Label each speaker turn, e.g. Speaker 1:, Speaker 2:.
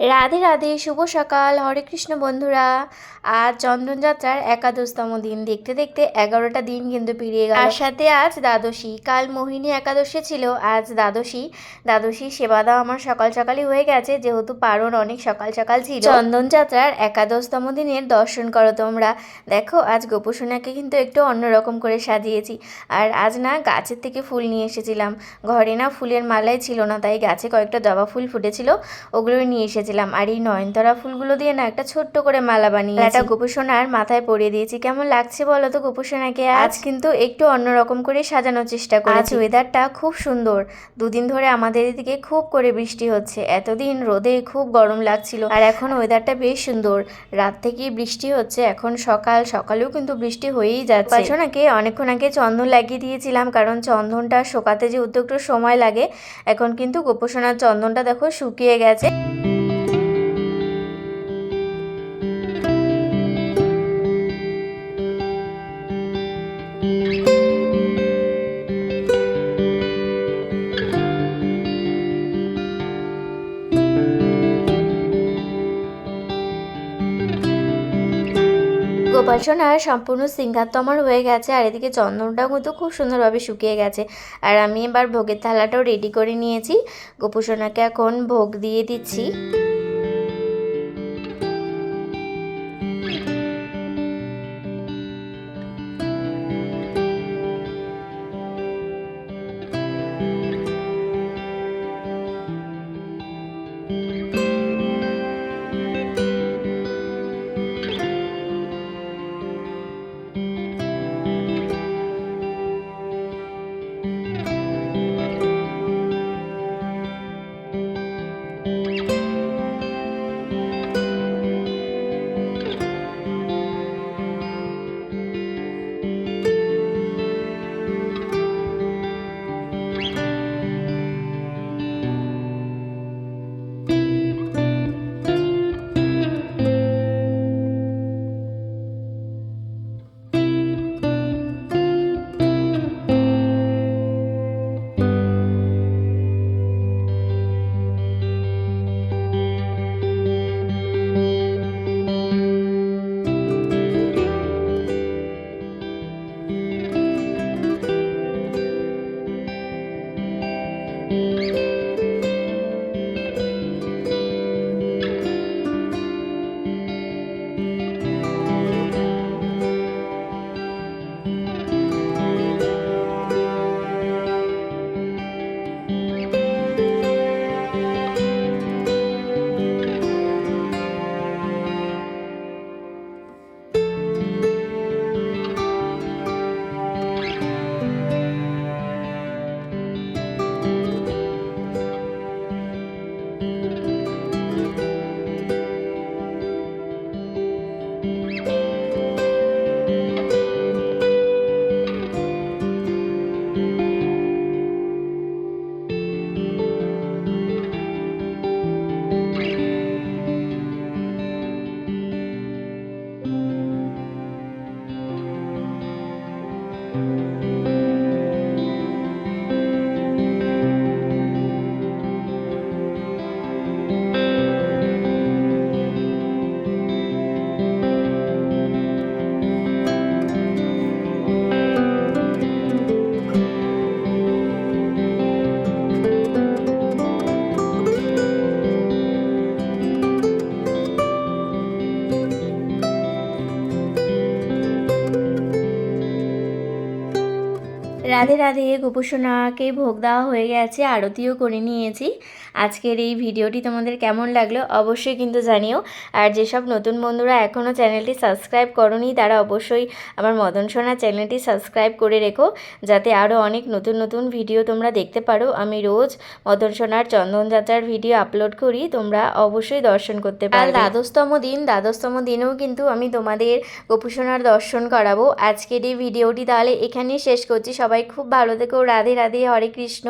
Speaker 1: রাধে রাধে, শুভ সকাল, হরে কৃষ্ণ বন্ধুরা। আজ চন্দনযাত্রার একাদশতম দিন। দেখতে দেখতে এগারোটা দিন কিন্তু পেরিয়ে গেল। আর সাথে আজ দ্বাদশী। কাল মোহিনী একাদশী ছিল। আজ দ্বাদশী। দ্বাদশী সেবা দেওয়া আমার সকাল সকালই হয়ে গেছে। যেহেতু পারণ অনেক সকাল সকাল ছিল। চন্দনযাত্রার একাদশতম দিনের দর্শন করো তোমরা। দেখো, আজ গোপুসোনাকে কিন্তু একটু অন্যরকম করে সাজিয়েছি। আর আজ না গাছের থেকে ফুল নিয়ে এসেছিলাম। ঘরে না ফুলের মালাই ছিল না, তাই গাছে কয়েকটা জবা ফুল ফুটেছিল। ওগুলো নিয়ে এসেছিলাম আর এই নয়নতারা ফুলগুলো দিয়ে না একটা ছোট্ট করে মালা বানিয়ে একটা গোপুসোনার মাথায় পরিয়ে দিয়েছি। কেমন লাগছে বলো তো গোপুসোনাকে আজ কিন্তু একটু অন্যরকম করে সাজানোর চেষ্টা করেছি। ওয়েদারটা খুব সুন্দর। দুদিন ধরে আমাদের এদিকে খুব করে বৃষ্টি হচ্ছে। এতদিন রোদে খুব গরম লাগছিল। আর এখন ওয়েদারটা বেশ সুন্দর। রাত থেকেই বৃষ্টি হচ্ছে। এখন সকাল সকালেও কিন্তু বৃষ্টি হয়েই যাচ্ছে। পাশনাকে অনেকক্ষণ আগে চন্দন লাগিয়ে দিয়েছিলাম। কারণ চন্দনটা শোকাতে যে উদ্যোগটা সময় লাগে এখন কিন্তু গোপোষণার চন্দনটা দেখো শুকিয়ে গেছে। গোপাল সোনার সম্পূর্ণ সিঙ্গার তো আমার হয়ে গেছে, আর এদিকে চন্দনটাও কিন্তু খুব সুন্দরভাবে শুকিয়ে গেছে। আর আমি এবার ভোগের থালাটাও রেডি করে নিয়েছি। গোপুসোনাকে এখন ভোগ দিয়ে দিচ্ছি। রাধে রাধে গোপুসোনাকে ভোগ দেওয়া হয়ে গেছে আরতিও করে নিয়েছি। আজকের এই ভিডিওটি তোমাদের কেমন লাগল অবশ্যই কিন্তু জানিও। আর যেসব নতুন বন্ধুরা এখনও চ্যানেলটি সাবস্ক্রাইব করনি তারা অবশ্যই আমার মদন সোনা চ্যানেলটি সাবস্ক্রাইব করে রেখো যাতে আরও অনেক নতুন নতুন ভিডিও তোমরা দেখতে পারো। আমি রোজ মদন সোনার চন্দনযাত্রার ভিডিও আপলোড করি তোমরা অবশ্যই দর্শন করতে পারো দ্বাদশতম দিন দ্বাদশতম দিনেও কিন্তু আমি তোমাদের গোপুসোনার দর্শন করাবো। আজকের এই ভিডিওটি তাহলে এখানেই শেষ করছি। সবাই খুব ভালো থেকো। রাধে রাধে হরে কৃষ্ণ।